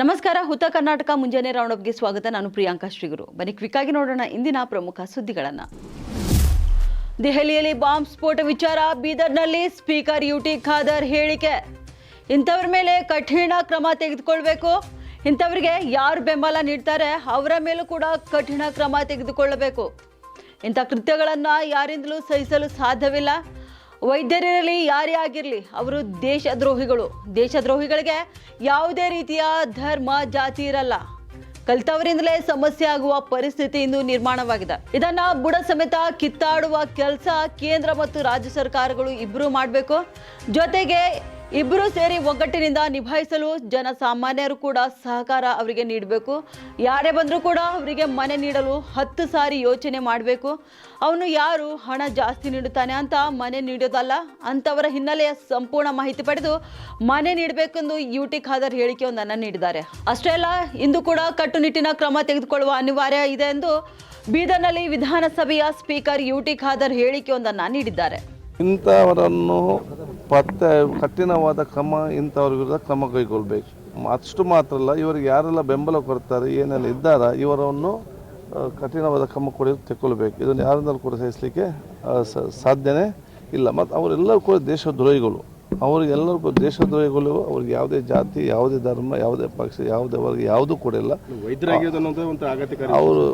ನಮಸ್ಕಾರ, ಹುತ ಕರ್ನಾಟಕ ಮುಂಜಾನೆ ರೌಂಡಪ್ಗೆ ಸ್ವಾಗತ. ನಾನು ಪ್ರಿಯಾಂಕಾ ಶ್ರೀಗುರು. ಬನ್ನಿ ಕ್ವಿಕ್ ಆಗಿ ನೋಡೋಣ ಇಂದಿನ ಪ್ರಮುಖ ಸುದ್ದಿಗಳನ್ನ. ದೆಹಲಿಯಲ್ಲಿ ಬಾಂಬ್ ಸ್ಫೋಟ ವಿಚಾರ, ಬೀದರ್ನಲ್ಲಿ ಸ್ಪೀಕರ್ ಯುಟಿ ಖಾದರ್ ಹೇಳಿಕೆ. ಇಂಥವ್ರ ಮೇಲೆ ಕಠಿಣ ಕ್ರಮ ತೆಗೆದುಕೊಳ್ಬೇಕು. ಇಂಥವ್ರಿಗೆ ಯಾರು ಬೆಂಬಲ ನೀಡ್ತಾರೆ, ಅವರ ಮೇಲೂ ಕೂಡ ಕಠಿಣ ಕ್ರಮ ತೆಗೆದುಕೊಳ್ಳಬೇಕು. ಇಂಥ ಕೃತ್ಯಗಳನ್ನು ಯಾರಿಂದಲೂ ಸಹಿಸಲು ಸಾಧ್ಯವಿಲ್ಲ. ವೈದ್ಯರಿರಲಿ ಯಾರೇ ಆಗಿರಲಿ ಅವರು ದೇಶದ್ರೋಹಿಗಳು. ದೇಶದ್ರೋಹಿಗಳಿಗೆ ಯಾವುದೇ ರೀತಿಯ ಧರ್ಮ, ಜಾತಿ ಇರಲ್ಲ. ಕಲಿತವರಿಂದಲೇ ಸಮಸ್ಯೆ ಆಗುವ ಪರಿಸ್ಥಿತಿ ಇಂದು ನಿರ್ಮಾಣವಾಗಿದೆ. ಇದನ್ನ ಬುಡ ಸಮೇತ ಕಿತ್ತಾಡುವ ಕೆಲಸ ಕೇಂದ್ರ ಮತ್ತು ರಾಜ್ಯ ಸರ್ಕಾರಗಳು ಇಬ್ಬರು ಮಾಡಬೇಕು. ಜೊತೆಗೆ ಇಬ್ಬರು ಸೇರಿ ಒಗ್ಗಟ್ಟಿನಿಂದ ನಿಭಾಯಿಸಲು ಜನಸಾಮಾನ್ಯರು ಕೂಡ ಸಹಕಾರ ಅವರಿಗೆ ನೀಡಬೇಕು. ಯಾರೇ ಬಂದರೂ ಕೂಡ ಅವರಿಗೆ ಮನೆ ನೀಡಲು ಹತ್ತು ಸಾರಿ ಯೋಚನೆ ಮಾಡಬೇಕು. ಅವನು ಯಾರು? ಹಣ ಜಾಸ್ತಿ ನೀಡುತ್ತಾನೆ ಅಂತ ಮನೆ ನೀಡೋದಲ್ಲ. ಅಂಥವರ ಹಿನ್ನೆಲೆಯ ಸಂಪೂರ್ಣ ಮಾಹಿತಿ ಪಡೆದು ಮನೆ ನೀಡಬೇಕೆಂದು ಯುಟಿ ಖಾದರ್ ಹೇಳಿಕೆಯೊಂದನ್ನು ನೀಡಿದ್ದಾರೆ. ಅಷ್ಟೇ ಅಲ್ಲ, ಇಂದು ಕೂಡ ಕಟ್ಟುನಿಟ್ಟಿನ ಕ್ರಮ ತೆಗೆದುಕೊಳ್ಳುವ ಅನಿವಾರ್ಯ ಇದೆ ಎಂದು ಬೀದರ್ನಲ್ಲಿ ವಿಧಾನಸಭೆಯ ಸ್ಪೀಕರ್ ಯುಟಿ ಖಾದರ್ ಹೇಳಿಕೆಯೊಂದನ್ನು ನೀಡಿದ್ದಾರೆ. ಇಂಥವರನ್ನು ಪತ್ತೆ ಕಠಿಣವಾದ ಕ್ರಮ ಇಂಥವ್ರ ವಿರುದ್ಧ ಕ್ರಮ ಕೈಗೊಳ್ಬೇಕು. ಅಷ್ಟು ಮಾತ್ರ ಅಲ್ಲ ಇವರಿಗೆ ಯಾರೆಲ್ಲ ಬೆಂಬಲ ಕೊಡ್ತಾರೆ ಏನೆಲ್ಲ ಇದ್ದಾರ ಇವರನ್ನು ಕಠಿಣವಾದ ಕ್ರಮ ಕೂಡ ತೆಕ್ಕೊಳ್ಬೇಕು ಇದನ್ನು ಯಾರಿಂದಲೂ ಕೂಡ ಸಹಿಸಲಿಕ್ಕೆ ಸಾಧ್ಯನೇ ಇಲ್ಲ. ಮತ್ತು ಅವರೆಲ್ಲರೂ ಕೂಡ ದೇಶದ್ರೋಹಿಗಳು. ಅವರಿಗೆಲ್ಲರೂ ಕೂಡ ದೇಶದ್ರೋಹಿಗಳು ಅವ್ರಿಗೆ ಯಾವುದೇ ಜಾತಿ ಯಾವುದೇ ಧರ್ಮ ಯಾವುದೇ ಪಕ್ಷ ಯಾವುದೇ ವರ್ಗ ಯಾವುದೂ ಕೂಡ ಇಲ್ಲ. ಅವರು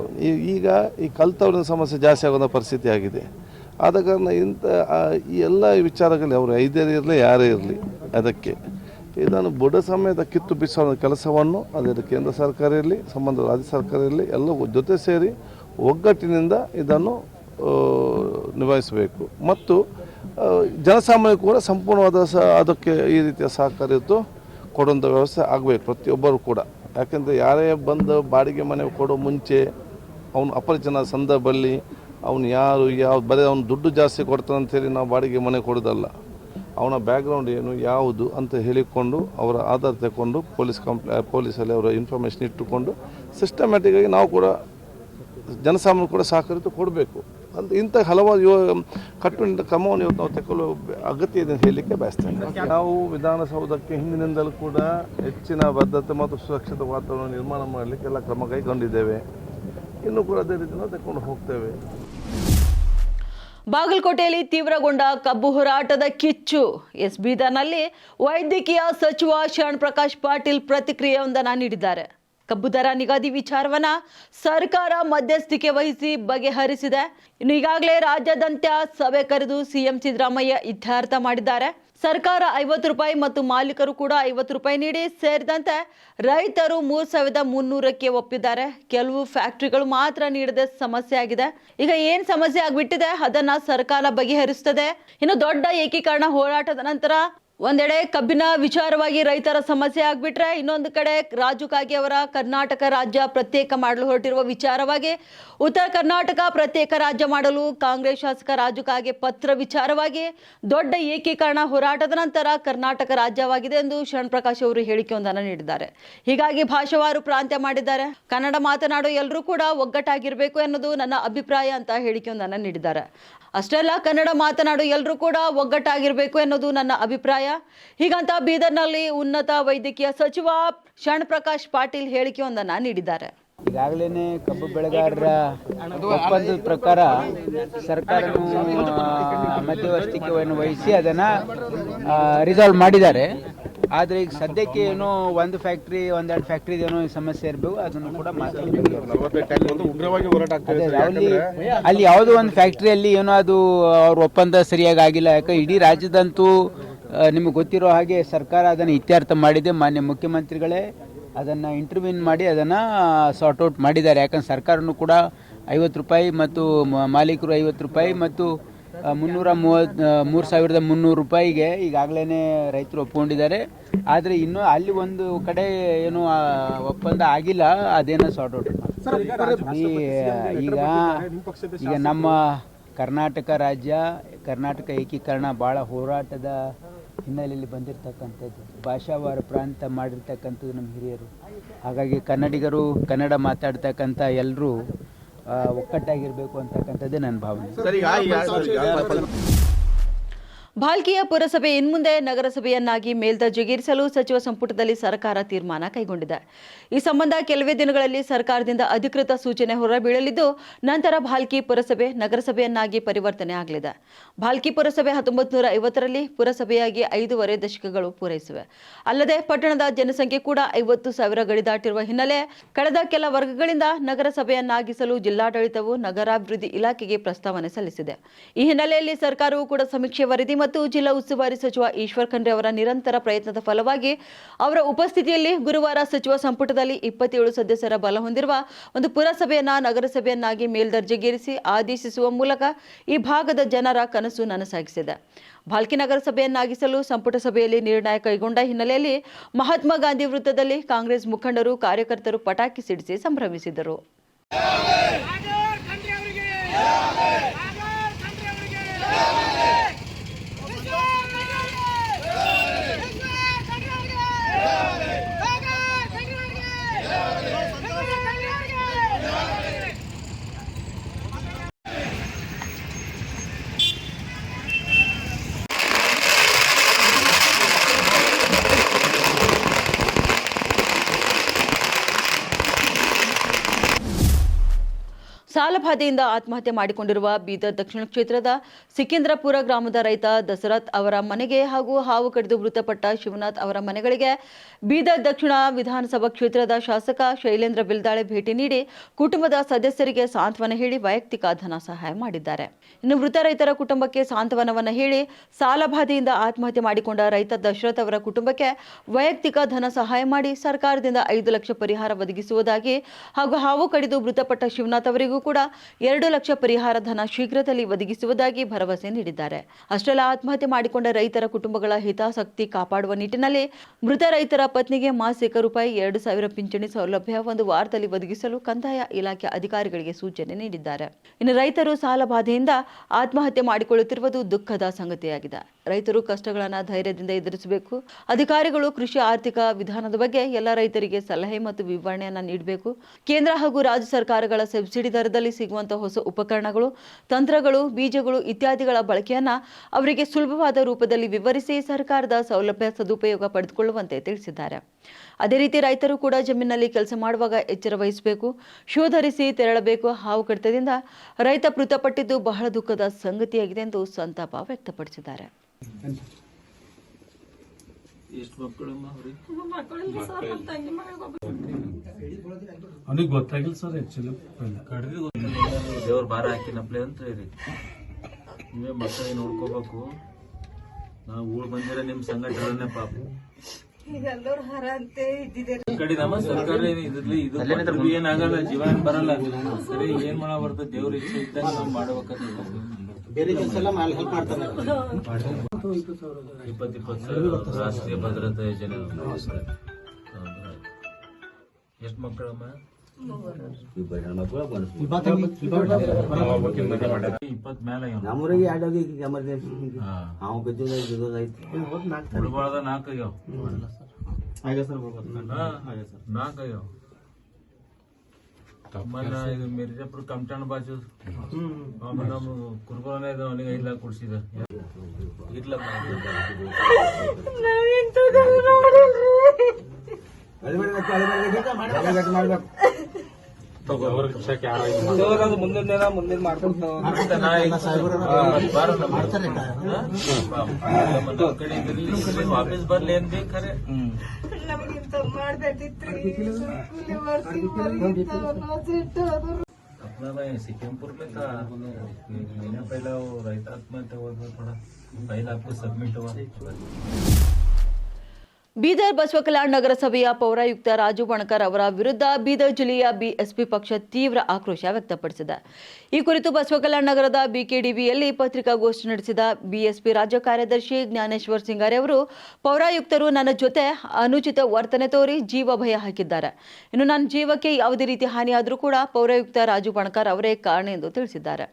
ಈಗ ಈ ಕಲ್ತವ್ರಿನ ಸಮಸ್ಯೆ ಜಾಸ್ತಿ ಆಗೋದ ಪರಿಸ್ಥಿತಿ ಆಗಿದೆ. ಆದ ಕಾರಣ ಇಂಥ ಈ ಎಲ್ಲ ವಿಚಾರಗಳು ಅವರು ಐದರೇ ಇರಲಿ, ಯಾರೇ ಇರಲಿ, ಅದಕ್ಕೆ. ಇದನ್ನು ಬುಡ ಸಮೇತ ಕಿತ್ತು ಬಿಸುವ ಕೆಲಸವನ್ನು ಅದರ ಕೇಂದ್ರ ಸರ್ಕಾರ ಇರಲಿ, ಸಂಬಂಧ ರಾಜ್ಯ ಸರ್ಕಾರ ಇರಲಿ ಎಲ್ಲ ಜೊತೆ ಸೇರಿ ಒಗ್ಗಟ್ಟಿನಿಂದ ಇದನ್ನು ನಿಭಾಯಿಸಬೇಕು. ಮತ್ತು ಜನಸಾಮಾನ್ಯ ಕೂಡ ಸಂಪೂರ್ಣವಾದ ಸ, ಅದಕ್ಕೆ ಈ ರೀತಿಯ ಸಹಕಾರ ಇತ್ತು ಕೊಡುವಂಥ ವ್ಯವಸ್ಥೆ ಆಗಬೇಕು, ಪ್ರತಿಯೊಬ್ಬರು ಕೂಡ. ಯಾಕೆಂದರೆ ಯಾರೇ ಬಂದು ಬಾಡಿಗೆ ಮನೆ ಕೊಡೋ ಮುಂಚೆ, ಅವನು ಅಪರಿಚನ ಸಂದರ್ಭದಲ್ಲಿ ಅವನು ಯಾರು ಯಾವ ಬರೀ ಅವ್ನು ದುಡ್ಡು ಜಾಸ್ತಿ ಕೊಡ್ತಾನೆ ಅಂತೇಳಿ ನಾವು ಬಾಡಿಗೆ ಮನೆ ಕೊಡೋದಲ್ಲ. ಅವನ ಬ್ಯಾಕ್ಗ್ರೌಂಡ್ ಏನು ಯಾವುದು ಅಂತ ಹೇಳಿಕೊಂಡು ಅವರ ಆಧಾರ ತಗೊಂಡು ಪೊಲೀಸ್ ಕಂಪ್ಲೇ ಪೊಲೀಸಲ್ಲಿ ಅವರ ಇನ್ಫಾರ್ಮೇಷನ್ ಇಟ್ಟುಕೊಂಡು ಸಿಸ್ಟಮ್ಯಾಟಿಕ್ಕಾಗಿ ನಾವು ಕೂಡ ಜನಸಾಮಾನ್ಯರು ಕೂಡ ಸಹಕರಿತು ಕೊಡಬೇಕು. ಅಂತ ಇಂಥ ಹಲವಾರು ಯುವ ಕಟ್ಟುನಿಟ್ಟ ಕ್ರಮವನ್ನು ಇವತ್ತು ನಾವು ತಗೊಳ್ಳುವ ಅಗತ್ಯ ಇದೆ ಅಂತ ಹೇಳಲಿಕ್ಕೆ ಬಯಸ್ತೇನೆ. ನಾವು ವಿಧಾನಸೌಧಕ್ಕೆ ಹಿಂದಿನಿಂದಲೂ ಕೂಡ ಹೆಚ್ಚಿನ ಬದ್ಧತೆ ಮತ್ತು ಸುರಕ್ಷಿತ ವಾತಾವರಣ ನಿರ್ಮಾಣ ಮಾಡಲಿಕ್ಕೆ ಎಲ್ಲ ಕ್ರಮ ಕೈಗೊಂಡಿದ್ದೇವೆ. ಇನ್ನೂ ಕೂಡ ಅದೇ ರೀತಿ ನಾವು ತಗೊಂಡು ಹೋಗ್ತೇವೆ. ಬಾಗಲಕೋಟೆಯಲ್ಲಿ ತೀವ್ರಗೊಂಡ ಕಬ್ಬು ಹೋರಾಟದ ಕಿಚ್ಚು. ಎಸ್ ಬೀದರ್ನಲ್ಲಿ ವೈದ್ಯಕೀಯ ಸಚಿವ ಶರಣ್ ಪ್ರಕಾಶ್ ಪಾಟೀಲ್ ಪ್ರತಿಕ್ರಿಯೆಯೊಂದನ್ನು ನೀಡಿದ್ದಾರೆ. ಕಬ್ಬು ದರ ನಿಗದಿ ವಿಚಾರವನ್ನ ಸರ್ಕಾರ ಮಧ್ಯಸ್ಥಿಕೆ ವಹಿಸಿ ಬಗೆಹರಿಸಿದೆ. ಇನ್ನು ಈಗಾಗಲೇ ರಾಜ್ಯಾದ್ಯಂತ ಸಭೆ ಕರೆದು ಸಿಎಂ ಸಿದ್ದರಾಮಯ್ಯ ಇತ್ಯರ್ಥ ಮಾಡಿದ್ದಾರೆ. ಸರ್ಕಾರ ಐವತ್ತು ರೂಪಾಯಿ ಮತ್ತು ಮಾಲೀಕರು ಕೂಡ ಐವತ್ತು ರೂಪಾಯಿ ನೀಡಿ ಸೇರಿದಂತೆ ರೈತರು ಮೂರು ಸಾವಿರದ ಮುನ್ನೂರಕ್ಕೆ ಒಪ್ಪಿದ್ದಾರೆ. ಕೆಲವು ಫ್ಯಾಕ್ಟರಿಗಳು ಮಾತ್ರ ನೀಡದೆ ಸಮಸ್ಯೆ ಆಗಿದೆ. ಈಗ ಏನ್ ಸಮಸ್ಯೆ ಆಗಿಬಿಟ್ಟಿದೆ ಅದನ್ನ ಸರ್ಕಾರ ಬಗೆಹರಿಸುತ್ತದೆ ಇನ್ನು ದೊಡ್ಡ ಏಕೀಕರಣ ಹೋರಾಟದ ನಂತರ ಒಂದೆಡೆ ಕಬ್ಬಿನ ವಿಚಾರವಾಗಿ ರೈತರ ಸಮಸ್ಯೆ ಆಗ್ಬಿಟ್ರೆ ಇನ್ನೊಂದು ಕಡೆ ರಾಜು ಕಾಗೆ ಅವರ ಕರ್ನಾಟಕ ರಾಜ್ಯ ಪ್ರತ್ಯೇಕ ಮಾಡಲು ಹೊರಟಿರುವ ವಿಚಾರವಾಗಿ ಉತ್ತರ ಕರ್ನಾಟಕ ಪ್ರತ್ಯೇಕ ರಾಜ್ಯ ಮಾಡಲು ಕಾಂಗ್ರೆಸ್ ಶಾಸಕ ರಾಜು ಕಾಗೆ ಪತ್ರ ವಿಚಾರವಾಗಿ ದೊಡ್ಡ ಏಕೀಕರಣ ಹೋರಾಟದ ನಂತರ ಕರ್ನಾಟಕ ರಾಜ್ಯವಾಗಿದೆ ಎಂದು ಶರಣ್ ಪ್ರಕಾಶ್ ಅವರು ಹೇಳಿಕೆಯೊಂದನ್ನು ನೀಡಿದ್ದಾರೆ. ಹೀಗಾಗಿ ಭಾಷಾವಾರು ಪ್ರಾಂತ್ಯ ಮಾಡಿದ್ದಾರೆ. ಕನ್ನಡ ಮಾತನಾಡೋ ಎಲ್ಲರೂ ಕೂಡ ಒಗ್ಗಟ್ಟಾಗಿರಬೇಕು ಎನ್ನುವುದು ನನ್ನ ಅಭಿಪ್ರಾಯ ಅಂತ ಹೇಳಿಕೆಯೊಂದನ್ನು ನೀಡಿದ್ದಾರೆ. ಅಷ್ಟೇ ಅಲ್ಲ ಕನ್ನಡ ಮಾತನಾಡು ಎಲ್ಲರೂ ಕೂಡ ಒಗ್ಗಟ್ಟಾಗಿರಬೇಕು ಎನ್ನುವುದು ನನ್ನ ಅಭಿಪ್ರಾಯ. ಹೀಗಂತ ಬೀದರ್ನಲ್ಲಿ ಉನ್ನತ ವೈದ್ಯಕೀಯ ಸಚಿವ ಶರಣ್ ಪ್ರಕಾಶ್ ಪಾಟೀಲ್ ಹೇಳಿಕೆಯೊಂದನ್ನು ನೀಡಿದ್ದಾರೆ. ಈಗಾಗಲೇ ಕಬ್ಬು ಬೆಳೆಗಾರರ ಒಪ್ಪಂದದ ಪ್ರಕಾರ ಸರ್ಕಾರನು ಮಧ್ಯವರ್ತಿಕೆಯನ್ನು ವಹಿಸಿ ಅದನ್ನು ರಿಸಾಲ್ವ್ ಮಾಡಿದ್ದಾರೆ. ಆದರೆ ಈಗ ಸದ್ಯಕ್ಕೆ ಏನೋ ಒಂದು ಫ್ಯಾಕ್ಟ್ರಿ ಒಂದೆರಡು ಫ್ಯಾಕ್ಟ್ರಿ ಏನೋ ಸಮಸ್ಯೆ ಇರಬೇಕು ಅದನ್ನು ಕೂಡ ಮಾತಾಡಬೇಕು. ಅಲ್ಲಿ ಯಾವುದೋ ಒಂದು ಫ್ಯಾಕ್ಟ್ರಿಯಲ್ಲಿ ಏನೋ ಅದು ಅವ್ರ ಒಪ್ಪಂದ ಸರಿಯಾಗಿ ಆಗಿಲ್ಲ. ಯಾಕೆ ಇಡೀ ರಾಜ್ಯದಂತೂ ನಿಮಗೆ ಗೊತ್ತಿರೋ ಹಾಗೆ ಸರ್ಕಾರ ಅದನ್ನು ಇತ್ಯರ್ಥ ಮಾಡಿದೆ. ಮಾನ್ಯ ಮುಖ್ಯಮಂತ್ರಿಗಳೇ ಅದನ್ನು ಇಂಟರ್ವ್ಯೂನ್ ಮಾಡಿ ಅದನ್ನ ಸಾರ್ಟ್ ಔಟ್ ಮಾಡಿದ್ದಾರೆ. ಯಾಕಂದ್ರೆ ಸರ್ಕಾರನೂ ಕೂಡ ಐವತ್ತು ರೂಪಾಯಿ ಮತ್ತು ಮಾಲೀಕರು ಐವತ್ತು ರೂಪಾಯಿ ಮತ್ತು ಮುನ್ನೂರ ಮೂವತ್ತು ಮೂರು ಸಾವಿರದ ಮುನ್ನೂರು ರೂಪಾಯಿಗೆ ಈಗಾಗಲೇ ರೈತರು ಒಪ್ಕೊಂಡಿದ್ದಾರೆ. ಆದರೆ ಇನ್ನೂ ಅಲ್ಲಿ ಒಂದು ಕಡೆ ಏನು ಒಪ್ಪಂದ ಆಗಿಲ್ಲ ಅದೇನೋ ಸಾರ್ಟ್ ಔಟ್ ಈಗ ಈಗ ನಮ್ಮ ಕರ್ನಾಟಕ ರಾಜ್ಯ ಕರ್ನಾಟಕ ಏಕೀಕರಣ ಭಾಳ ಹೋರಾಟದ ಹಿನ್ನೆಲೆಯಲ್ಲಿ ಬಂದಿರತಕ್ಕಂಥದ್ದು. ಭಾಷಾವಾರ ಪ್ರಾಂತ ಮಾಡಿರ್ತಕ್ಕಂಥದ್ದು ನಮ್ಮ ಹಿರಿಯರು. ಹಾಗಾಗಿ ಕನ್ನಡಿಗರು, ಕನ್ನಡ ಮಾತಾಡ್ತಕ್ಕಂಥ ಎಲ್ಲರೂ ಒಕ್ಕಟ್ಟಾಗಿರಬೇಕು ಅಂತಕ್ಕಂಥದ್ದೇ ನನ್ನ ಭಾವನೆ. ಭಾಲ್ಕಿಯ ಪುರಸಭೆ ಇನ್ಮುಂದೆ ನಗರಸಭೆಯನ್ನಾಗಿ ಮೇಲ್ದರ್ಜೆಗೇರಿಸಲು ಸಚಿವ ಸಂಪುಟದಲ್ಲಿ ಸರ್ಕಾರ ತೀರ್ಮಾನ ಕೈಗೊಂಡಿದೆ. ಈ ಸಂಬಂಧ ಕೆಲವೇ ದಿನಗಳಲ್ಲಿ ಸರ್ಕಾರದಿಂದ ಅಧಿಕೃತ ಸೂಚನೆ ಹೊರಬೀಳಲಿದ್ದು, ನಂತರ ಭಾಲ್ಕಿ ಪುರಸಭೆ ನಗರಸಭೆಯನ್ನಾಗಿ ಪರಿವರ್ತನೆ ಆಗಲಿದೆ. ಭಾಲ್ಕಿ ಪುರಸಭೆ ಹತ್ತೊಂಬತ್ತು ನೂರ ಐವತ್ತರಲ್ಲಿ ಪುರಸಭೆಯಾಗಿ ಐದೂವರೆ ದಶಕಗಳು ಪೂರೈಸಿವೆ. ಅಲ್ಲದೆ ಪಟ್ಟಣದ ಜನಸಂಖ್ಯೆ ಕೂಡ ಐವತ್ತು ಸಾವಿರ ಗಡಿ ದಾಟಿರುವ ಹಿನ್ನೆಲೆ ಕಳೆದ ಕೆಲ ವರ್ಗಗಳಿಂದ ನಗರಸಭೆಯನ್ನಾಗಿಸಲು ಜಿಲ್ಲಾಡಳಿತವು ನಗರಾಭಿವೃದ್ಧಿ ಇಲಾಖೆಗೆ ಪ್ರಸ್ತಾವನೆ ಸಲ್ಲಿಸಿದೆ. ಈ ಹಿನ್ನೆಲೆಯಲ್ಲಿ ಸರ್ಕಾರವು ಕೂಡ ಸಮೀಕ್ಷೆ ವರದಿ ಮತ್ತು ಜಿಲ್ಲಾ ಉಸ್ತುವಾರಿ ಸಚಿವ ಈಶ್ವರ್ ಖಂಡ್ರೆ ಅವರ ನಿರಂತರ ಪ್ರಯತ್ನದ ಫಲವಾಗಿ ಅವರ ಉಪಸ್ಥಿತಿಯಲ್ಲಿ ಗುರುವಾರ ಸಚಿವ ಸಂಪುಟದಲ್ಲಿ ಇಪ್ಪತ್ತೇಳು ಸದಸ್ಯರ ಬಲ ಹೊಂದಿರುವ ಒಂದು ಪುರಸಭೆಯನ್ನ ನಗರಸಭೆಯನ್ನಾಗಿ ಮೇಲ್ದರ್ಜೆಗೇರಿಸಿ ಆದೇಶಿಸುವ ಮೂಲಕ ಈ ಭಾಗದ ಜನರ ಕನಸು ನನಸಾಗಿಸಿದೆ. ಭಾಲ್ಕಿ ನಗರಸಭೆಯನ್ನಾಗಿಸಲು ಸಂಪುಟ ಸಭೆಯಲ್ಲಿ ನಿರ್ಣಯ ಕೈಗೊಂಡ ಹಿನ್ನೆಲೆಯಲ್ಲಿ ಮಹಾತ್ಮ ಗಾಂಧಿ ವೃತ್ತದಲ್ಲಿ ಕಾಂಗ್ರೆಸ್ ಮುಖಂಡರು, ಕಾರ್ಯಕರ್ತರು ಪಟಾಕಿ ಸಿಡಿಸಿ ಸಂಭ್ರಮಿಸಿದರು ಸಾಗರ್ ಖಂಡ್ರೆ ಅವರಿಗೆ ಸಾಗರ್ ಖಂಡ್ರೆ ಅವರಿಗೆ ವಿಶ್ವ ಖಂಡ್ರೆ ಅವರಿಗೆ ವಿಶ್ವ ಖಂಡ್ರೆ ಅವರಿಗೆ ಸಾಗರ್ ಖಂಡ್ರೆ ಅವರಿಗೆ ವಿಶ್ವ ಖಂಡ್ರೆ ಅವರಿಗೆ ಸಾಲಬಾಧೆಯಿಂದ ಆತ್ಮಹತ್ಯೆ ಮಾಡಿಕೊಂಡಿರುವ ಬೀದರ್ ದಕ್ಷಿಣ ಕ್ಷೇತ್ರದ ಸಿಕಿಂದ್ರಪುರ ಗ್ರಾಮದ ರೈತ ದಸರಥ್ ಅವರ ಮನೆಗೆ ಹಾಗೂ ಹಾವು ಕಡಿದು ಮೃತಪಟ್ಟ ಶಿವನಾಥ್ ಅವರ ಮನೆಗಳಿಗೆ ಬೀದರ್ ದಕ್ಷಿಣ ವಿಧಾನಸಭಾ ಕ್ಷೇತ್ರದ ಶಾಸಕ ಶೈಲೇಂದ್ರ ಬಿಲ್ದಾಳೆ ಭೇಟಿ ನೀಡಿ ಕುಟುಂಬದ ಸದಸ್ಯರಿಗೆ ಸಾಂತ್ವನ ಹೇಳಿ ವೈಯಕ್ತಿಕ ಧನ ಸಹಾಯ ಮಾಡಿದ್ದಾರೆ. ಇನ್ನು ಮೃತ ರೈತರ ಕುಟುಂಬಕ್ಕೆ ಸಾಂತ್ವನವನ್ನು ಹೇಳಿ ಸಾಲಬಾಧೆಯಿಂದ ಆತ್ಮಹತ್ಯೆ ಮಾಡಿಕೊಂಡ ರೈತ ದಶರಥ್ ಅವರ ಕುಟುಂಬಕ್ಕೆ ವೈಯಕ್ತಿಕ ಧನ ಸಹಾಯ ಮಾಡಿ ಸರ್ಕಾರದಿಂದ ಐದು ಲಕ್ಷ ಪರಿಹಾರ ಒದಗಿಸುವುದಾಗಿ ಹಾಗೂ ಹಾವು ಕಡಿದು ಮೃತಪಟ್ಟ ಶಿವನಾಥ್ ಅವರಿಗೂ ಕೂಡ ಎರಡು ಲಕ್ಷ ಪರಿಹಾರ ಧನ ಶೀಘ್ರದಲ್ಲಿ ಒದಗಿಸುವುದಾಗಿ ಭರವಸೆ ನೀಡಿದ್ದಾರೆ. ಅಷ್ಟೆಲ್ಲ ಆತ್ಮಹತ್ಯೆ ಮಾಡಿಕೊಂಡ ರೈತರ ಕುಟುಂಬಗಳ ಹಿತಾಸಕ್ತಿ ಕಾಪಾಡುವ ನಿಟ್ಟಿನಲ್ಲಿ ಮೃತ ರೈತರ ಪತ್ನಿಗೆ ಮಾಸಿಕ ರೂಪಾಯಿ ಎರಡು ಸಾವಿರ ಪಿಂಚಣಿ ಸೌಲಭ್ಯ ಒಂದು ವಾರದಲ್ಲಿ ಒದಗಿಸಲು ಕಂದಾಯ ಇಲಾಖೆ ಅಧಿಕಾರಿಗಳಿಗೆ ಸೂಚನೆ ನೀಡಿದ್ದಾರೆ. ಇನ್ನು ರೈತರು ಸಾಲ ಬಾಧೆಯಿಂದ ಆತ್ಮಹತ್ಯೆ ಮಾಡಿಕೊಳ್ಳುತ್ತಿರುವುದು ದುಃಖದ ಸಂಗತಿಯಾಗಿದೆ. ರೈತರು ಕಷ್ಟಗಳನ್ನು ಧೈರ್ಯದಿಂದ ಎದುರಿಸಬೇಕು. ಅಧಿಕಾರಿಗಳು ಕೃಷಿ ಆರ್ಥಿಕ ವಿಧಾನದ ಬಗ್ಗೆ ಎಲ್ಲ ರೈತರಿಗೆ ಸಲಹೆ ಮತ್ತು ವಿವರಣೆಯನ್ನ ನೀಡಬೇಕು. ಕೇಂದ್ರ ಹಾಗೂ ರಾಜ್ಯ ಸರ್ಕಾರಗಳ ಸಬ್ಸಿಡಿ ದರದಲ್ಲಿ ಸಿಗುವಂತಹ ಹೊಸ ಉಪಕರಣಗಳು, ತಂತ್ರಗಳು, ಬೀಜಗಳು ಇತ್ಯಾದಿಗಳ ಬಳಕೆಯನ್ನ ಅವರಿಗೆ ಸುಲಭವಾದ ರೂಪದಲ್ಲಿ ವಿವರಿಸಿ ಸರ್ಕಾರದ ಸೌಲಭ್ಯ ಸದುಪಯೋಗ ಪಡೆದುಕೊಳ್ಳುವಂತೆ ತಿಳಿಸಿದ್ದಾರೆ. ಅದೇ ರೀತಿ ರೈತರು ಕೂಡ ಜಮೀನಿನಲ್ಲಿ ಕೆಲಸ ಮಾಡುವಾಗ ಎಚ್ಚರ ವಹಿಸಬೇಕು. ಶೂ ಧರಿಸಿ ತೆರಳಬೇಕು ಹಾವು ಕಡಿತದಿಂದ ರೈತ ಮೃತಪಟ್ಟಿದ್ದು ಬಹಳ ದುಃಖದ ಸಂಗತಿಯಾಗಿದೆ ಎಂದು ಸಂತಾಪ ವ್ಯಕ್ತಪಡಿಸಿದ್ದಾರೆ. ಅವನಿಗೆ ಗೊತ್ತಾಗಿಲ್ಲ ಸರ್ ಆಕ್ಚುಲಿ ಕಡ್ದಿ ದೇವ್ರ ಭಾರ ಹಾಕಿನಪ್ಲೆ ಅಂತ ಹೇಳಿ. ನೀವೇ ಮಕ್ಕಳಿಗೆ ನೋಡ್ಕೋಬೇಕು. ನಾವು ಊಳ್ ಬಂದಿರ ನಿಮ್ ಸಂಘಟನೆ ಪಾಪ. ಈ ಕಡೆ ನಮ್ಮ ಸರ್ಕಾರ ಇದ್ರಲ್ಲಿ ಇದು ಏನಾಗಲ್ಲ ಜೀವನ ಬರಲ್ಲ. ಸರಿ ಏನ್ ಮಾಡ ಬರ್ತದೆ ದೇವ್ರ ಇಚ್ಛೆ ಇದ್ದಾಗ ನಾವು ಮಾಡ್ಬೇಕಂತ ಇಪ್ಪತ್ ಇಪ್ಪತ್ತು ಸಾವಿರ ರಾಷ್ಟ್ರೀಯ ಭದ್ರತಾ ಯೋಜನೆ ಎಷ್ಟು ಮಕ್ಕಳಮ್ಮ ಇಪ್ಪತ್ ಮೇಲೆ. ನಮ್ಮೂರಿಗೆ ಎರಡು ಹೋಗಿ ಎಮರ್ಜೆನ್ಸಿ ಹಾ. ಅವ್ ಬಿದ್ದಿದ್ದು ನಾಲ್ಕು ಆಗ್ಯಾವ ಹಾಗೆ ಸರ್ ನಾಲ್ಕು. ಆಗ್ಯಾವ ಮೊನ್ನೆ ಇದು ಮಿರ್ಜಾಪುರ ಕಮಟಾಣ ಬಾಜು. ಆಮೇಲೆ ನಮ್ಮ ಕುರ್ಬಾನ ಇದು ಅವನಿಗೆ ಐದು ಲಾಖ ಕೊಡ್ಸಿದ. ಇರ್ಲಪ್ಪ ಮತ್ತೆ ನಾ ಈಗ ಬಾರ ನಮ್ಮ ಹಾ? ಬಾ. ನಮ್ಮ ಕಡೆ ಇದ್ರಲ್ಲಿ ವಾಪಸ್ ಬರ್ಲಿ ಏನ್ ಬೇಕರೆ अपना भाई सिक्किमपुर में था महीना पहला वो रायता आत्महत्या हुआ था थोड़ा फाइल आपको सबमिट हुआ ಬೀದರ್ ಬಸವಕಲ್ಯಾಣ ನಗರಸಭೆಯ ಪೌರಾಯುಕ್ತ ರಾಜು ಬಣಕರ್ ಅವರ ವಿರುದ್ಧ ಬೀದರ್ ಜಿಲ್ಲೆಯ ಬಿಎಸ್ಪಿ ಪಕ್ಷ ತೀವ್ರ ಆಕ್ರೋಶ ವ್ಯಕ್ತಪಡಿಸಿದೆ. ಈ ಕುರಿತು ಬಸವಕಲ್ಯಾಣ ನಗರದ ಬಿಕೆಡಿಬಿಯಲ್ಲಿ ಪತ್ರಿಕಾಗೋಷ್ಠಿ ನಡೆಸಿದ ಬಿಎಸ್ಪಿ ರಾಜ್ಯ ಕಾರ್ಯದರ್ಶಿ ಜ್ಞಾನೇಶ್ವರ್ ಸಿಂಗಾರೆ ಅವರು, ಪೌರಾಯುಕ್ತರು ನನ್ನ ಜೊತೆ ಅನುಚಿತ ವರ್ತನೆ ತೋರಿ ಜೀವ ಭಯ ಹಾಕಿದ್ದಾರೆ. ಇನ್ನು ನನ್ನ ಜೀವಕ್ಕೆ ಯಾವುದೇ ರೀತಿ ಹಾನಿಯಾದರೂ ಕೂಡ ಪೌರಾಯುಕ್ತ ರಾಜು ಬಣಕರ್ ಅವರೇ ಕಾರಣ ಎಂದು ತಿಳಿಸಿದ್ದಾರೆ.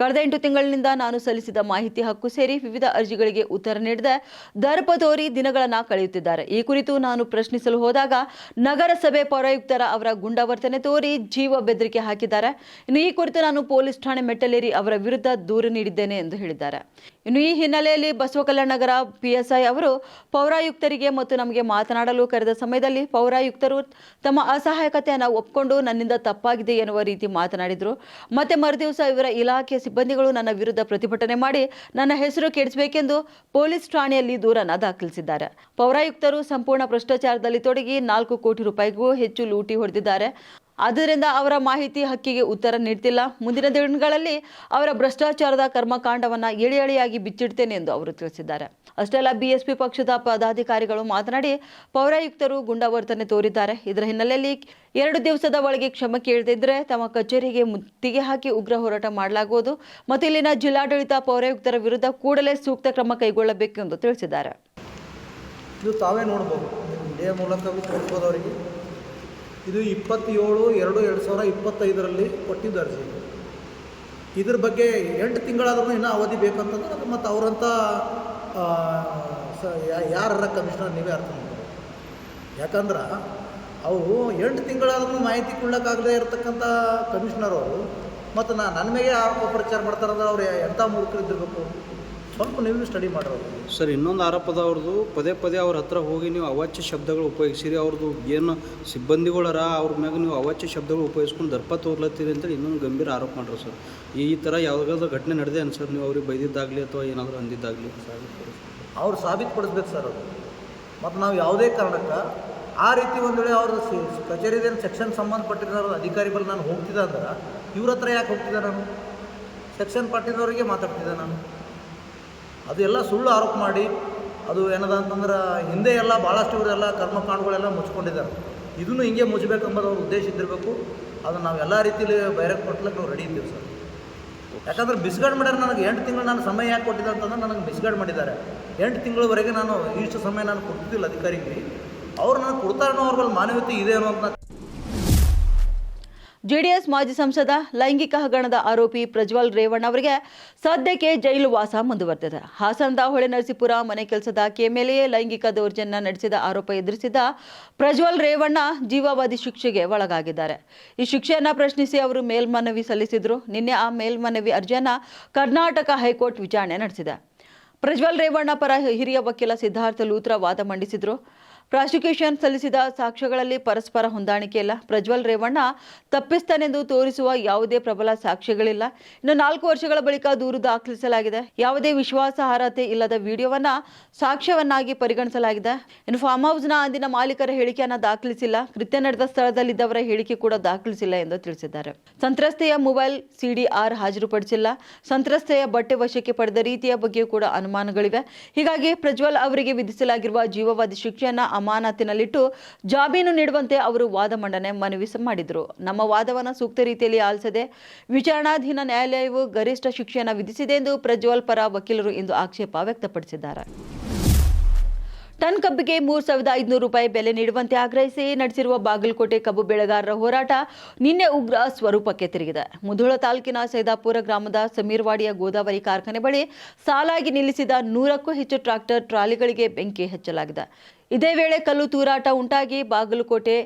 ಕಳೆದ ಎಂಟು ತಿಂಗಳಿನಿಂದ ನಾನು ಸಲ್ಲಿಸಿದ ಮಾಹಿತಿ ಹಕ್ಕು ಸೇರಿ ವಿವಿಧ ಅರ್ಜಿಗಳಿಗೆ ಉತ್ತರ ನೀಡದೆ ದರ್ಪ ತೋರಿ ದಿನಗಳನ್ನ ಕಳೆಯುತ್ತಿದ್ದಾರೆ. ಈ ಕುರಿತು ನಾನು ಪ್ರಶ್ನಿಸಲು ಹೋದಾಗ ನಗರಸಭೆ ಪೌರಾಯುಕ್ತರ ಅವರ ಗುಂಡವರ್ತನೆ ತೋರಿ ಜೀವ ಬೆದರಿಕೆ ಹಾಕಿದ್ದಾರೆ. ಇನ್ನು ಈ ಕುರಿತು ನಾನು ಪೊಲೀಸ್ ಠಾಣೆ ಮೆಟ್ಟಲೇರಿ ಅವರ ವಿರುದ್ಧ ದೂರು ನೀಡಿದ್ದೇನೆ ಎಂದು ಹೇಳಿದ್ದಾರೆ. ಇನ್ನು ಈ ಹಿನ್ನೆಲೆಯಲ್ಲಿ ಬಸವಕಲ್ಯಾಣನಗರ ಪಿಎಸ್ಐ ಅವರು ಪೌರಾಯುಕ್ತರಿಗೆ ಮತ್ತು ನಮಗೆ ಮಾತನಾಡಲು ಕರೆದ ಸಮಯದಲ್ಲಿ ಪೌರಾಯುಕ್ತರು ತಮ್ಮ ಅಸಹಾಯಕತೆಯನ್ನು ಒಪ್ಪಿಕೊಂಡು ನನ್ನಿಂದ ತಪ್ಪಾಗಿದೆ ಎನ್ನುವ ರೀತಿ ಮಾತನಾಡಿದರು. ಮತ್ತೆ ಮರುದಿವಸ ಇವರ ಇಲಾಖೆ ಸಿಬ್ಬಂದಿಗಳು ನನ್ನ ವಿರುದ್ಧ ಪ್ರತಿಭಟನೆ ಮಾಡಿ ನನ್ನ ಹೆಸರು ಕೆಡಿಸಬೇಕೆಂದು ಪೊಲೀಸ್ ಠಾಣೆಯಲ್ಲಿ ದೂರನ್ನು ದಾಖಲಿಸಿದ್ದಾರೆ. ಪೌರಾಯುಕ್ತರು ಸಂಪೂರ್ಣ ಭ್ರಷ್ಟಾಚಾರದಲ್ಲಿ ತೊಡಗಿ ನಾಲ್ಕು ಕೋಟಿ ರೂಪಾಯಿಗೂ ಹೆಚ್ಚು ಲೂಟಿ ಹೊಡೆದಿದ್ದಾರೆ. ಆದ್ದರಿಂದ ಅವರ ಮಾಹಿತಿ ಹಕ್ಕಿಗೆ ಉತ್ತರ ನೀಡ್ತಿಲ್ಲ. ಮುಂದಿನ ದಿನಗಳಲ್ಲಿ ಅವರ ಭ್ರಷ್ಟಾಚಾರದ ಕರ್ಮಕಾಂಡವನ್ನ ಎಳೆ ಎಳೆಯಾಗಿ ಬಿಚ್ಚಿಡ್ತೇನೆ ಎಂದು ಅವರು ತಿಳಿಸಿದ್ದಾರೆ. ಅಷ್ಟೇ ಅಲ್ಲ ಬಿಎಸ್ಪಿ ಪಕ್ಷದ ಪದಾಧಿಕಾರಿಗಳು ಮಾತನಾಡಿ ಪೌರಾಯುಕ್ತರು ಗುಂಡಾವರ್ತನೆ ತೋರಿದ್ದಾರೆ. ಇದರ ಹಿನ್ನೆಲೆಯಲ್ಲಿ ಎರಡು ದಿವಸದ ಒಳಗೆ ಕ್ಷಮೆ ಕೇಳದಿದ್ದರೆ ತಮ್ಮ ಕಚೇರಿಗೆ ಮುತ್ತಿಗೆ ಹಾಕಿ ಉಗ್ರ ಹೋರಾಟ ಮಾಡಲಾಗುವುದು. ಮತ್ತು ಇಲ್ಲಿನ ಜಿಲ್ಲಾಡಳಿತ ಪೌರಾಯುಕ್ತರ ವಿರುದ್ಧ ಕೂಡಲೇ ಸೂಕ್ತ ಕ್ರಮ ಕೈಗೊಳ್ಳಬೇಕು ಎಂದು ತಿಳಿಸಿದ್ದಾರೆ. ಇದು ತಾವೇ ನೋಡ್ಬೋದು ಡೇ ಮೂಲಕ ತೋರಿಸ್ಬೋದು ಅವರಿಗೆ ಇದು ಇಪ್ಪತ್ತೇಳು ಎರಡು ಎರಡು ಸಾವಿರ ಇಪ್ಪತ್ತೈದರಲ್ಲಿ ಕೊಟ್ಟಿದ್ದು ಅರ್ಜಿ. ಇದ್ರ ಬಗ್ಗೆ ಎಂಟು ತಿಂಗಳಾದ್ರೂ ಇನ್ನೂ ಅವಧಿ ಬೇಕಂತಂದ್ರೆ ಅದು ಮತ್ತು ಅವರಂಥ ಸ ಯಾರ ಕಮಿಷನರ್ ನೀವೇ ಅರ್ಥ ಮಾಡ್ಬೋದು ಯಾಕಂದ್ರೆ ಅವರು ಎಂಟು ತಿಂಗಳಾದ್ರೂ ಮಾಹಿತಿ ಕೊಡೋಕ್ಕಾಗದೇ ಇರತಕ್ಕಂಥ ಕಮಿಷನರ್ ಅವರು, ಮತ್ತು ನಾನು ನನ್ನ ಮೇಲೆ ಆರೋಪ ಪ್ರಚಾರ ಮಾಡ್ತಾರಂದ್ರೆ ಅವ್ರು ಎಂಥ ಮೂರ್ಖರು ಇದ್ದಿರ್ಬೇಕು? ಸ್ವಲ್ಪ ನೀವು ಸ್ಟಡಿ ಮಾಡಿರೋದು ಸರ್ ಇನ್ನೊಂದು ಆರೋಪದ ಅವ್ರದ್ದು ಪದೇ ಪದೇ ಅವ್ರ ಹತ್ರ ಹೋಗಿ ನೀವು ಅವಾಚ್ಯ ಶಬ್ದಗಳು ಉಪಯೋಗಿಸಿರಿ. ಅವ್ರದ್ದು ಏನು ಸಿಬ್ಬಂದಿಗಳರ ಅವ್ರ ಮ್ಯಾಗ ನೀವು ಅವಾಚ್ಯ ಶಬ್ದಗಳು ಉಪಯೋಗಿಸ್ಕೊಂಡು ದರ್ಪ ತೋರ್ಲತ್ತೀರಿ ಅಂತೇಳಿ ಇನ್ನೊಂದು ಗಂಭೀರ ಆರೋಪ ಮಾಡ್ರಿ ಸರ್. ಈ ಥರ ಯಾವುದಾದ್ರೂ ಘಟನೆ ನಡೆದೇ ಸರ್? ನೀವು ಅವ್ರಿಗೆ ಬೈದಿದ್ದಾಗಲಿ ಅಥವಾ ಏನಾದರೂ ಅಂದಿದ್ದಾಗಲಿ? ಅವ್ರು ಸಾಬೀತುಪಡಿಸ್ಬೇಕು ಸರ್ ಅದು. ಮತ್ತು ನಾವು ಯಾವುದೇ ಕಾರಣಕ್ಕೆ ಆ ರೀತಿ ಒಂದು ವೇಳೆ ಅವ್ರ ಕಚೇರಿದೇನು ಸೆಕ್ಷನ್ ಸಂಬಂಧಪಟ್ಟಿರೋ ಅಧಿಕಾರಿಗಳು ನಾನು ಹೋಗ್ತಿದ್ದೆ ಅಂದ್ರೆ ಇವ್ರ ಹತ್ರ ಯಾಕೆ ಹೋಗ್ತಿದ್ದೆ ನಾನು? ಸೆಕ್ಷನ್ ಪಟ್ಟಿದವರಿಗೆ ಮಾತಾಡ್ತಿದ್ದೆ ನಾನು. ಅದು ಎಲ್ಲ ಸುಳ್ಳು ಆರೋಪ ಮಾಡಿ, ಅದು ಏನದ ಅಂತಂದ್ರೆ ಹಿಂದೆ ಎಲ್ಲ ಭಾಳಷ್ಟು ಇವರೆಲ್ಲ ಕರ್ಮಕಾಂಡಗಳೆಲ್ಲ ಮುಚ್ಕೊಂಡಿದ್ದಾರೆ. ಇದನ್ನು ಹಿಂಗೆ ಮುಚ್ಚಬೇಕೆಂಬುದು ಅವ್ರ ಉದ್ದೇಶ ಇದ್ದಿರಬೇಕು. ಅದನ್ನು ನಾವು ಎಲ್ಲ ರೀತಿಯಲ್ಲಿ ಬೈರಕ್ ಕೊಟ್ಲಕ್ಕೆ ನಾವು ರೆಡಿ ಇದ್ದೀವಿ ಸರ್. ಯಾಕಂದ್ರೆ ಬಿಸ್ಗಡ್ ಮಾಡ್ಯಾರ ನನಗೆ ಎಂಟು ತಿಂಗಳು ನಾನು ಸಮಯ ಯಾಕೆ ಕೊಟ್ಟಿದ್ದೆ ಅಂತಂದ್ರೆ ನನಗೆ ಬಿಸ್ಗಡ್ ಮಾಡಿದ್ದಾರೆ. ಎಂಟು ತಿಂಗಳವರೆಗೆ ನಾನು ಇಷ್ಟು ಸಮಯ ನಾನು ಕೊಡ್ತಿದ್ದಿಲ್ಲ ಅಧಿಕಾರಿಗೆ. ಅವ್ರು ನನಗೆ ಕೊಡ್ತಾರೋ ಅವ್ರ ಮೇಲೆ ಮಾನವೀಯತೆ ಇದೆ ಅನ್ನೋ ಅಂತ ಜೆಡಿಎಸ್ ಮಾಜಿ ಸಂಸದ ಲೈಂಗಿಕ ಹಗರಣದ ಆರೋಪಿ ಪ್ರಜ್ವಲ್ ರೇವಣ್ಣ ಅವರಿಗೆ ಸದ್ಯಕ್ಕೆ ಜೈಲು ವಾಸ ಮುಂದುವರೆದಿದೆ. ಹಾಸನದ ಹೊಳೆ ನರಸೀಪುರ ಮನೆ ಕೆಲಸದ ಕೆಮೇಲೆಯೇ ಲೈಂಗಿಕ ದೌರ್ಜನ್ಯ ನಡೆಸಿದ ಆರೋಪ ಎದುರಿಸಿದ ಪ್ರಜ್ವಲ್ ರೇವಣ್ಣ ಜೀವಾವಧಿ ಶಿಕ್ಷೆಗೆ ಒಳಗಾಗಿದ್ದಾರೆ. ಈ ಶಿಕ್ಷೆಯನ್ನು ಪ್ರಶ್ನಿಸಿ ಅವರು ಮೇಲ್ಮನವಿ ಸಲ್ಲಿಸಿದ್ರು. ನಿನ್ನೆ ಆ ಮೇಲ್ಮನವಿ ಅರ್ಜಿಯನ್ನ ಕರ್ನಾಟಕ ಹೈಕೋರ್ಟ್ ವಿಚಾರಣೆ ನಡೆಸಿದೆ. ಪ್ರಜ್ವಲ್ ರೇವಣ್ಣ ಪರ ಹಿರಿಯ ವಕೀಲ ಸಿದ್ಧಾರ್ಥ ಲೂತ್ರ ವಾದ ಮಂಡಿಸಿದ್ರು. ಪ್ರಾಸಿಕ್ಯೂಷನ್ ಸಲ್ಲಿಸಿದ ಸಾಕ್ಷ್ಯಗಳಲ್ಲಿ ಪರಸ್ಪರ ಹೊಂದಾಣಿಕೆ ಇಲ್ಲ. ಪ್ರಜ್ವಲ್ ರೇವಣ್ಣ ತಪ್ಪಿಸ್ತಾನೆಂದು ತೋರಿಸುವ ಯಾವುದೇ ಪ್ರಬಲ ಸಾಕ್ಷ್ಯಗಳಿಲ್ಲ. ಇನ್ನು ನಾಲ್ಕು ವರ್ಷಗಳ ಬಳಿಕ ದೂರು ದಾಖಲಿಸಲಾಗಿದೆ. ಯಾವುದೇ ವಿಶ್ವಾಸಾರ್ಹತೆ ಇಲ್ಲದ ವಿಡಿಯೋವನ್ನ ಸಾಕ್ಷ್ಯವನ್ನಾಗಿ ಪರಿಗಣಿಸಲಾಗಿದೆ. ಇನ್ನು ಫಾರ್ಮ್ ಹೌಸ್ನ ಅಂದಿನ ಮಾಲೀಕರ ಹೇಳಿಕೆಯನ್ನ ದಾಖಲಿಸಿಲ್ಲ. ಕೃತ್ಯ ನಡೆದ ಸ್ಥಳದಲ್ಲಿದ್ದವರ ಹೇಳಿಕೆ ಕೂಡ ದಾಖಲಿಸಿಲ್ಲ ಎಂದು ತಿಳಿಸಿದ್ದಾರೆ. ಸಂತ್ರಸ್ತೆಯ ಮೊಬೈಲ್ ಸಿಡಿಆರ್ ಹಾಜರುಪಡಿಸಿಲ್ಲ. ಸಂತ್ರಸ್ತೆಯ ಬಟ್ಟೆ ವಶಕ್ಕೆ ಪಡೆದ ರೀತಿಯ ಬಗ್ಗೆ ಕೂಡ ಅನುಮಾನಗಳಿವೆ. ಹೀಗಾಗಿ ಪ್ರಜ್ವಲ್ ಅವರಿಗೆ ವಿಧಿಸಲಾಗಿರುವ ಜೀವವಾದಿ ಶಿಕ್ಷೆಯನ್ನ ಅಮಾನತಿನಲ್ಲಿಟ್ಟು ಜಾಮೀನು ನೀಡುವಂತೆ ಅವರು ವಾದ ಮಂಡನೆ ಮನವಿ ಮಾಡಿದರು. ನಮ್ಮ ವಾದವನ್ನು ಸೂಕ್ತ ರೀತಿಯಲ್ಲಿ ಆಲಿಸದೆ ವಿಚಾರಣಾಧೀನ ನ್ಯಾಯಾಲಯವು ಗರಿಷ್ಠ ಶಿಕ್ಷೆಯನ್ನು ವಿಧಿಸಿದೆ ಎಂದು ಪ್ರಜ್ವಲ್ ಪರ ವಕೀಲರು ಇಂದು ಆಕ್ಷೇಪ ವ್ಯಕ್ತಪಡಿಸಿದ್ದಾರೆ. ಟನ್ ಕಬ್ಬಿಗೆ ಮೂರು ಸಾವಿರದ ಐದುನೂರು ರೂಪಾಯಿ ಬೆಲೆ ನೀಡುವಂತೆ ಆಗ್ರಹಿಸಿ ನಡೆಸಿರುವ ಬಾಗಲಕೋಟೆ ಕಬ್ಬು ಬೆಳೆಗಾರರ ಹೋರಾಟ ನಿನ್ನೆ ಉಗ್ರ ಸ್ವರೂಪಕ್ಕೆ ತಿರುಗಿದೆ. ಮುಧೋಳ ತಾಲೂಕಿನ ಸೈದಾಪುರ ಗ್ರಾಮದ ಸಮೀರ್ವಾಡಿಯ ಗೋದಾವರಿ ಕಾರ್ಖಾನೆ ಬಳಿ ಸಾಲಾಗಿ ನಿಲ್ಲಿಸಿದ ನೂರಕ್ಕೂ ಹೆಚ್ಚು ಟ್ರಾಕ್ಟರ್ ಟ್ರಾಲಿಗಳಿಗೆ ಬೆಂಕಿ ಹಚ್ಚಲಾಗಿದೆ. ಇದೇ ವೇಳೆ ಕಲ್ಲು ತೂರಾಟ ಉಂಟಾಗಿ ಬಾಗಲಕೋಟೆ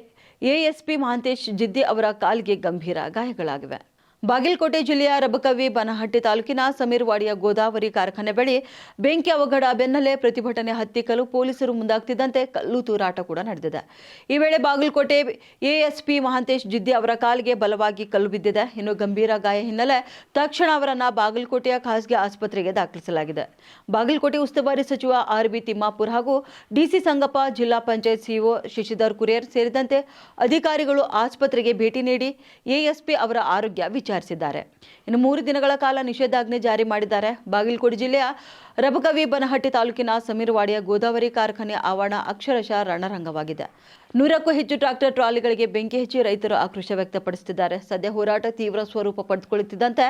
ಎಎಸ್ಪಿ ಮಹಾಂತೇಶ್ ಜಿದ್ದಿ ಅವರ ಕಾಲಿಗೆ ಗಂಭೀರ ಗಾಯಗಳಾಗಿವೆ. ಬಾಗಲಕೋಟೆ ಜಿಲ್ಲೆಯ ರಬಕವಿ ಬನಹಟ್ಟಿ ತಾಲೂಕಿನ ಸಮೀರ್ವಾಡಿಯ ಗೋದಾವರಿ ಕಾರ್ಖಾನೆ ಬಳಿ ಬೆಂಕಿ ಅವಘಡ, ಬೆನ್ನಲ್ಲೇ ಪ್ರತಿಭಟನೆ ಹತ್ತಿಕ್ಕಲು ಪೊಲೀಸರು ಮುಂದಾಗ್ತಿದ್ದಂತೆ ಕಲ್ಲು ತೂರಾಟ ಕೂಡ ನಡೆದಿದೆ. ಈ ವೇಳೆ ಬಾಗಲಕೋಟೆ ಎಎಸ್ಪಿ ಮಹಾಂತೇಶ್ ಜಿದ್ದಿ ಅವರ ಕಾಲಿಗೆ ಬಲವಾಗಿ ಕಲ್ಲು ಬಿದ್ದಿದೆ. ಇನ್ನು ಗಂಭೀರ ಗಾಯ ಹಿನ್ನೆಲೆ ತಕ್ಷಣ ಅವರನ್ನ ಬಾಗಲಕೋಟೆಯ ಖಾಸಗಿ ಆಸ್ಪತ್ರೆಗೆ ದಾಖಲಿಸಲಾಗಿದೆ. ಬಾಗಲಕೋಟೆ ಉಸ್ತುವಾರಿ ಸಚಿವ ಆರ್ ಬಿ ತಿಮ್ಮಾಪುರ್ ಹಾಗೂ ಡಿಸಿ ಸಂಗಪ್ಪ ಜಿಲ್ಲಾ ಪಂಚಾಯತ್ ಸಿಇಒ ಶಶಿಧರ್ ಕುರಿಯರ್ ಸೇರಿದಂತೆ ಅಧಿಕಾರಿಗಳು ಆಸ್ಪತ್ರೆಗೆ ಭೇಟಿ ನೀಡಿ ಎಎಸ್ಪಿ ಅವರ ಆರೋಗ್ಯ ವಿಚಾರಿಸಿದ್ದಾರೆ ಇನ್ನು ಮೂರು ದಿನಗಳ ಕಾಲ ನಿಷೇಧಾಜ್ಞೆ ಜಾರಿ ಮಾಡಿದ್ದಾರೆ. ಬಾಗಲಕೋಟೆ ಜಿಲ್ಲೆಯ ರಬಕವಿ ಬನಹಟ್ಟಿ ತಾಲೂಕಿನ ಸಮೀರ್ವಾಡಿಯ ಗೋದಾವರಿ ಕಾರ್ಖಾನೆ ಆವರಣ ಅಕ್ಷರಶಃ ರಣರಂಗವಾಗಿದೆ. ನೂರಕ್ಕೂ ಹೆಚ್ಚು ಟ್ರಾಕ್ಟರ್ ಟ್ರಾಲಿಗಳಿಗೆ ಬೆಂಕಿ ಹಚ್ಚಿ ರೈತರು ಆಕ್ರೋಶ ವ್ಯಕ್ತಪಡಿಸುತ್ತಿದ್ದಾರೆ. ಸದ್ಯ ಹೋರಾಟ ತೀವ್ರ ಸ್ವರೂಪ ಪಡೆದುಕೊಳ್ಳುತ್ತಿದ್ದಂತೆ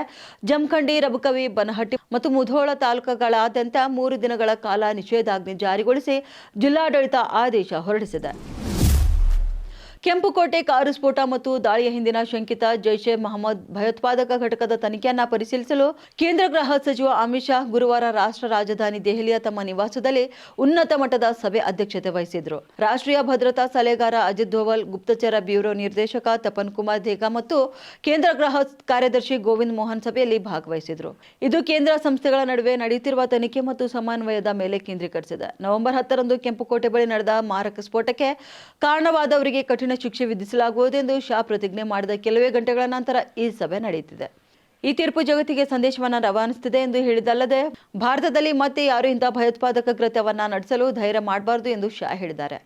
ಜಮಖಂಡಿ, ರಬಕವಿ, ಬನಹಟ್ಟಿ ಮತ್ತು ಮುಧೋಳ ತಾಲೂಕುಗಳಾದ್ಯಂತ ಮೂರು ದಿನಗಳ ಕಾಲ ನಿಷೇಧಾಜ್ಞೆ ಜಾರಿಗೊಳಿಸಿ ಜಿಲ್ಲಾಡಳಿತ ಆದೇಶ ಹೊರಡಿಸಿದೆ. ಕೆಂಪುಕೋಟೆ ಕಾರು ಸ್ಫೋಟ ಮತ್ತು ದಾಳಿಯ ಹಿಂದಿನ ಶಂಕಿತ ಜೈಷ್ ಮಹಮ್ಮದ್ ಭಯೋತ್ಪಾದಕ ಘಟಕದ ತನಿಖೆಯನ್ನ ಪರಿಶೀಲಿಸಲು ಕೇಂದ್ರ ಗೃಹ ಸಚಿವ ಅಮಿತ್ ಶಾ ಗುರುವಾರ ರಾಷ್ಟ್ರ ರಾಜಧಾನಿ ದೆಹಲಿಯ ತಮ್ಮ ನಿವಾಸದಲ್ಲಿ ಉನ್ನತ ಮಟ್ಟದ ಸಭೆ ಅಧ್ಯಕ್ಷತೆ ವಹಿಸಿದ್ರು. ರಾಷ್ಟ್ರೀಯ ಭದ್ರತಾ ಸಲಹೆಗಾರ ಅಜಿತ್ ಧೋವಲ್ ಗುಪ್ತಚರ ಬ್ಯೂರೋ ನಿರ್ದೇಶಕ ತಪನ್ ಕುಮಾರ್ ದೇಗಾ ಮತ್ತು ಕೇಂದ್ರ ಗೃಹ ಕಾರ್ಯದರ್ಶಿ ಗೋವಿಂದ್ ಮೋಹನ್ ಸಭೆಯಲ್ಲಿ ಭಾಗವಹಿಸಿದ್ರು. ಇದು ಕೇಂದ್ರ ಸಂಸ್ಥೆಗಳ ನಡುವೆ ನಡೆಯುತ್ತಿರುವ ತನಿಖೆ ಮತ್ತು ಸಮನ್ವಯದ ಮೇಲೆ ಕೇಂದ್ರೀಕರಿಸಿದೆ. ನವೆಂಬರ್ ಹತ್ತರಂದು ಕೆಂಪುಕೋಟೆ ಬಳಿ ನಡೆದ ಮಾರಕ ಸ್ಫೋಟಕ್ಕೆ ಕಾರಣವಾದವರಿಗೆ ಕಠಿಣ ಶಿಕ್ಷೆ ವಿಧಿಸಲಾಗುವುದೆಂದು ಶಾ ಪ್ರತಿಜ್ಞೆ ಮಾಡಿದ ಕೆಲವೇ ಗಂಟೆಗಳ ನಂತರ ಈ ಸಭೆ ನಡೆಯುತ್ತಿದೆ. ಈ ತೀರ್ಪು ಜಗತ್ತಿಗೆ ಸಂದೇಶವನ್ನ ರವಾನಿಸುತ್ತಿದೆ ಎಂದು ಹೇಳಿದಲ್ಲದೆ ಭಾರತದಲ್ಲಿ ಮತ್ತೆ ಯಾರು ಇಂತಹ ಭಯೋತ್ಪಾದಕ ಕೃತ್ಯವನ್ನ ನಡೆಸಲು ಧೈರ್ಯ ಮಾಡಬಾರದು ಎಂದು ಶಾ ಹೇಳಿದ್ದಾರೆ.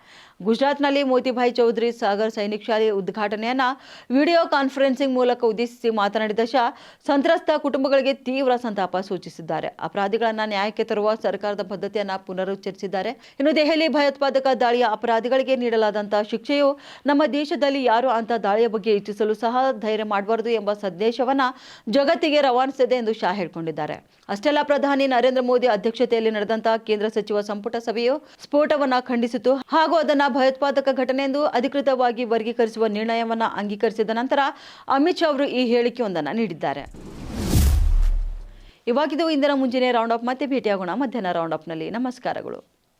ಗುಜರಾತ್ನಲ್ಲಿ ಮೋತಿಭಾಯಿ ಚೌಧರಿ ಸಾಗರ್ ಸೈನಿಕ್ ಶಾಲೆ ಉದ್ಘಾಟನೆಯನ್ನ ವಿಡಿಯೋ ಕಾನ್ಫರೆನ್ಸಿಂಗ್ ಮೂಲಕ ಉದ್ದೇಶಿಸಿ ಮಾತನಾಡಿದ ಶಾ, ಸಂತ್ರಸ್ತ ಕುಟುಂಬಗಳಿಗೆ ತೀವ್ರ ಸಂತಾಪ ಸೂಚಿಸಿದ್ದಾರೆ. ಅಪರಾಧಿಗಳನ್ನ ನ್ಯಾಯಕ್ಕೆ ತರುವ ಸರ್ಕಾರದ ಬದ್ಧತೆಯನ್ನು ಪುನರುಚ್ಚರಿಸಿದ್ದಾರೆ. ಇನ್ನು ದೆಹಲಿ ಭಯೋತ್ಪಾದಕ ದಾಳಿಯ ಅಪರಾಧಿಗಳಿಗೆ ನೀಡಲಾದಂತಹ ಶಿಕ್ಷೆಯು ನಮ್ಮ ದೇಶದಲ್ಲಿ ಯಾರು ಅಂತ ದಾಳಿಯ ಬಗ್ಗೆ ಇಚ್ಛಿಸಲು ಸಹ ಧೈರ್ಯ ಮಾಡಬಾರದು ಎಂಬ ಸಂದೇಶವನ್ನ ಜಗತ್ತಿಗೆ ರವಾನಿಸಿದೆ ಎಂದು ಶಾ ಹೇಳಿಕೊಂಡಿದ್ದಾರೆ. ಅಷ್ಟೆಲ್ಲ ಪ್ರಧಾನಿ ನರೇಂದ್ರ ಮೋದಿ ಅಧ್ಯಕ್ಷತೆಯಲ್ಲಿ ನಡೆದಂತಹ ಕೇಂದ್ರ ಸಚಿವ ಸಂಪುಟ ಸಭೆಯು ಸ್ಫೋಟವನ್ನು ಖಂಡಿಸಿತು. ಹಾಗೂ ಅದನ್ನ ಭಯೋತ್ಪಾದಕ ಘಟನೆ ಎಂದು ಅಧಿಕೃತವಾಗಿ ವರ್ಗೀಕರಿಸುವ ನಿರ್ಣಯವನ್ನ ಅಂಗೀಕರಿಸಿದ ನಂತರ ಅಮಿತ್ ಶಾ ಅವರು ಈ ಹೇಳಿಕೆಯೊಂದನ್ನು ನೀಡಿದ್ದಾರೆ. ಇವಾಗಿದ್ದು ಇಂದಿನ ಮುಂಜಾನೆ ರೌಂಡ್ ಆಫ್ ಮತ್ತೆ ಭೇಟಿಯಾಗೋಣ ಮಧ್ಯಾಹ್ನ ರೌಂಡ್ ಅಪ್ನಲ್ಲಿ ನಮಸ್ಕಾರಗಳು.